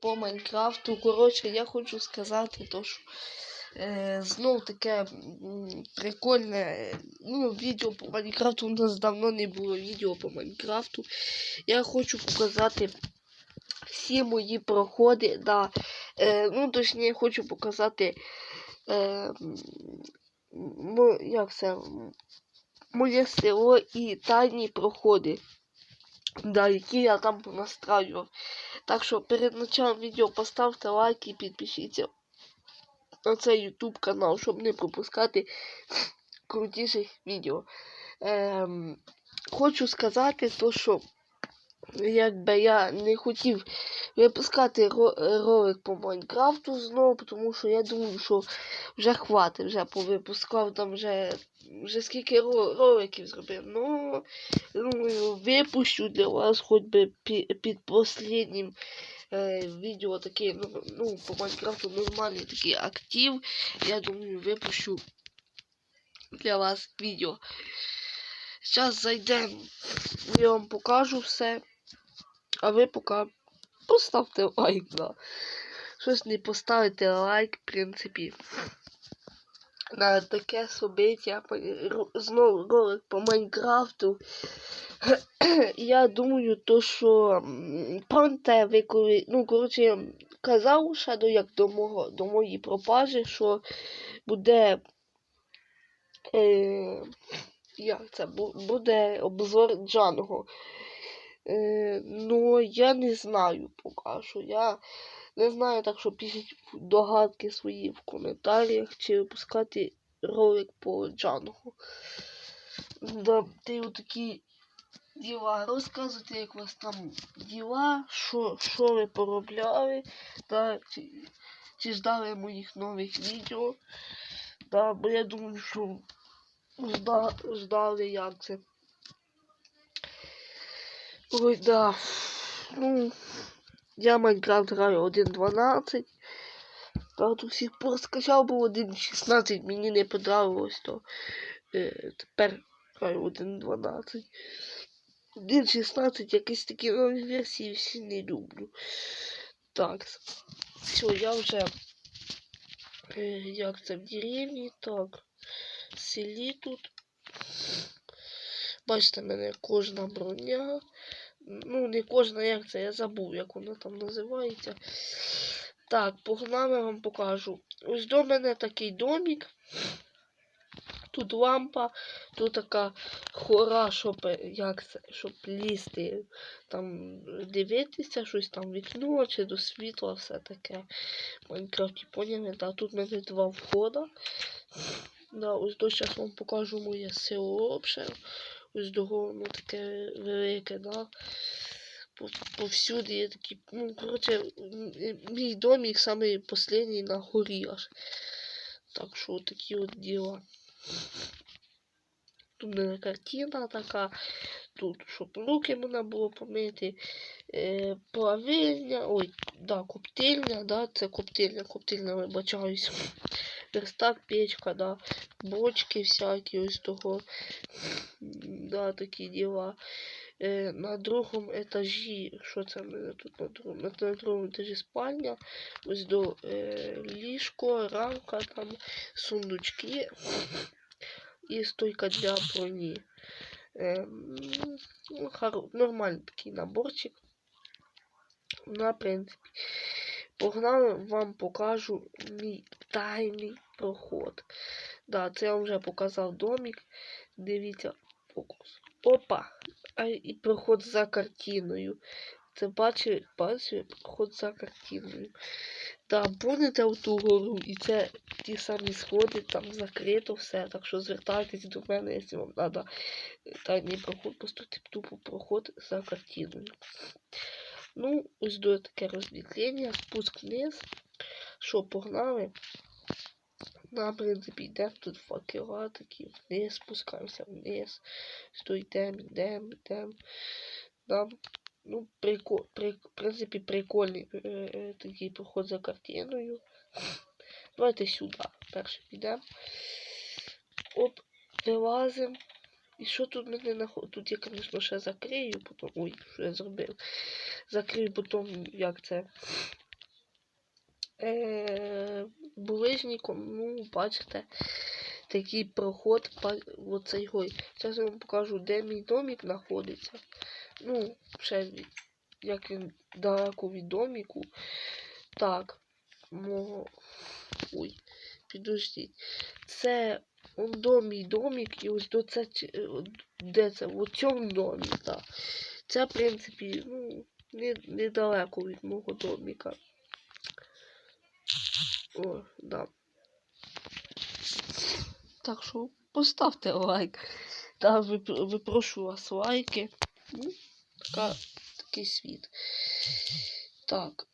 по Майнкрафту. Коротше, я хочу сказати, то, що е, знов таке прикольне ну, відео по Майнкрафту. У нас давно не було відео по Майнкрафту. Я хочу показати всі мої проходи. Да, е, ну, точніше, хочу показати. Е, ну, як це? Моє село і тайні проходи. Да, які я там понастраював. Так що перед началом відео поставте лайк і підпишіться на цей YouTube канал, щоб не пропускати крутіших відео. Ем, хочу сказати, то, що якби я не хотів випускати ролик по Майнкрафту знову, тому що я думаю, що вже хватить, вже повипускав там вже, вже скільки роликів зробив. Ну, думаю, випущу для вас хоч би під останнім е, відео таке, ну, ну, по Майнкрафту нормальний такий актив. Я думаю, випущу для вас відео. Зараз зайдемо, я вам покажу все. А ви поки поставте лайк, да. Щось не поставите лайк, в принципі. На таке собиття, знову ролик по Майнкрафту. Я думаю, то що пам'ятаєте, ви ну, коротше, казав ще до як до мого до моєї пропажі, що буде. Е, як це буде обзор Джанго. Е, ну, я не знаю поки що. Я не знаю, так що пишіть догадки свої в коментарях, чи випускати ролик по Джангу. Да, ти отакі діла розказуйте, як у вас там діла, що, що ви поробляли, да, чи, чи ждали моїх нових відео. Да, бо я думаю, що жда, ждали як це. Ой, да. Ну, я Майнкрафт граю 1.12. Да, до сих пор скачав був 1.16, мені не подобалось, то е, тепер граю 1.12. 1.16 якісь такі нові версії всі не люблю. Так, все, я вже е, як це в деревні, так. В селі тут. Бачите, мене кожна броня. Ну, не кожна, як це, я забув, як вона там називається. Так, погнали вам покажу. Ось до мене такий домик. Тут лампа, тут така хора, щоб як це, щоб лізти, там дивитися, щось там вікно чи до світла, все таке. Майнкрафті поняли, да, тут в мене два входа. Да, ось до зараз вам покажу моє село взагалі. Воно таке велике, да. Повсюди є такі, ну, коротше, мій домик самий останній на горі аж. Так що такі от діла. Тут не картина така, тут, щоб руки можна було помити. Е, плавильня, ой, да, коптильня, да, це коптильня, коптильня, вибачаюсь. Верстак, печка, да, бочки всякі, ось того. Да, такі діла. Е, на другому етажі, що це в мене тут на другому? На, на другому етажі спальня, ось до е, ліжко, рамка, там, сундучки і стойка для броні. Е, ну, нормальний такий наборчик. На принципі. Погнали, вам покажу мій тайний проход. Да, це я вам вже показав домик. Дивіться, фокус. Опа! А і проход за картиною. Це бачили, бачили, проход за картиною. Да, помните в ту гору, і це ті самі сходи, там закрито все. Так що звертайтесь до мене, якщо вам треба тайний проход, просто тупо проход за картиною. Ну, ось до таке розділення, спуск вниз. Що, погнали? На, в принципі, йдемо тут факела такі вниз, спускаємося вниз. Що йдемо, йдемо, йдемо. Нам, ну, прикол, при, в принципі, прикольний е, такий проход за картиною. Давайте сюди. Перше підемо. Оп, вилазимо. І що тут мене наход? Тут я, звісно, ще закрию, потім. Ой, що я зробив. Закрию потім, як це. Е, булижником, ну, бачите, такий проход, оцей гой. Зараз я вам покажу, де мій домик знаходиться. Ну, ще як він далеко від доміку. Так, мого. Ой, підождіть. Це он до мій домик, і ось до це е, де це? В цьому домі, так. Це, в принципі, ну, недалеко від мого доміка. О, да. Так що поставте лайк. Та вип- випрошу вас лайки. Ну, така, такий світ. Так.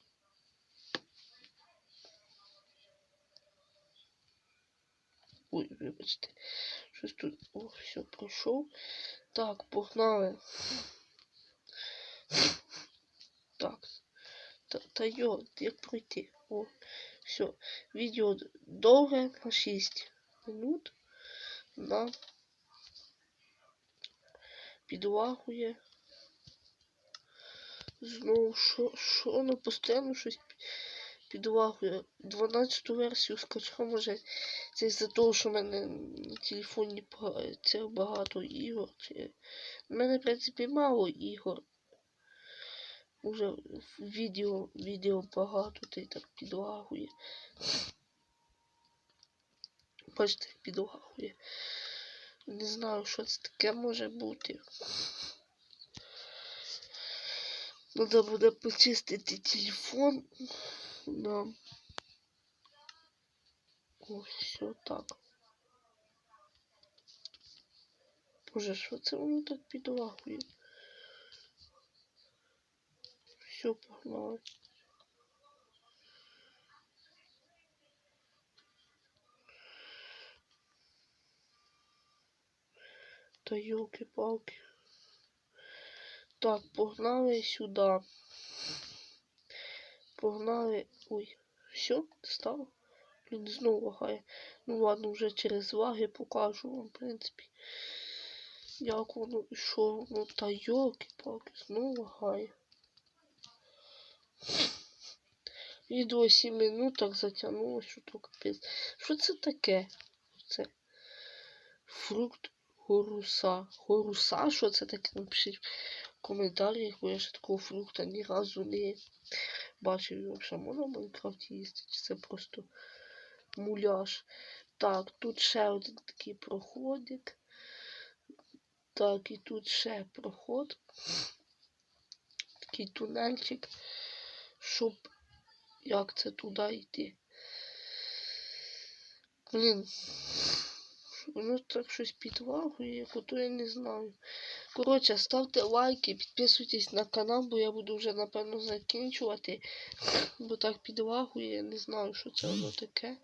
Ой, вибачте. Щось тут. О, все, пройшов. Так, погнали. Так. Та, та йо, як пройти? О, все. Відео довге на 6 минут. На підлагує. Знову що, що воно постійно щось пі- підлагує. 12 версію скачав, може це із-за того, що в мене на телефоні багато ігор. У мене, в принципі, мало ігор. Уже відео, відео багато, й так підлагує. Бачите, підлагує. Не знаю, що це таке може бути. Надо буде почистити телефон. Да. Ось, все так. Боже, що це воно так підлагує? Все, погнали. Та йолки-палки. Так, погнали сюди. Погнали. Ой, все, стало? Він знову лагає. Ну ладно, вже через лаги покажу вам, в принципі. Як воно що воно. Та йолки-палки, знову лагає. Відео 7 минут так затягнулося, що то капець. Що це таке? Це фрукт горуса. Горуса? Що це таке? Напишіть в коментарях, бо я ще такого фрукта ні разу не бачив. Його можна в Майнкрафті їсти? Чи це просто муляж? Так, тут ще один такий проходик. Так, і тут ще проход. Такий тунельчик, щоб як це туди йти. Блін. Воно так щось підлагує, як ото я не знаю. Коротше, ставте лайки, підписуйтесь на канал, бо я буду вже напевно закінчувати. Бо так підлагує, я не знаю, що це воно таке.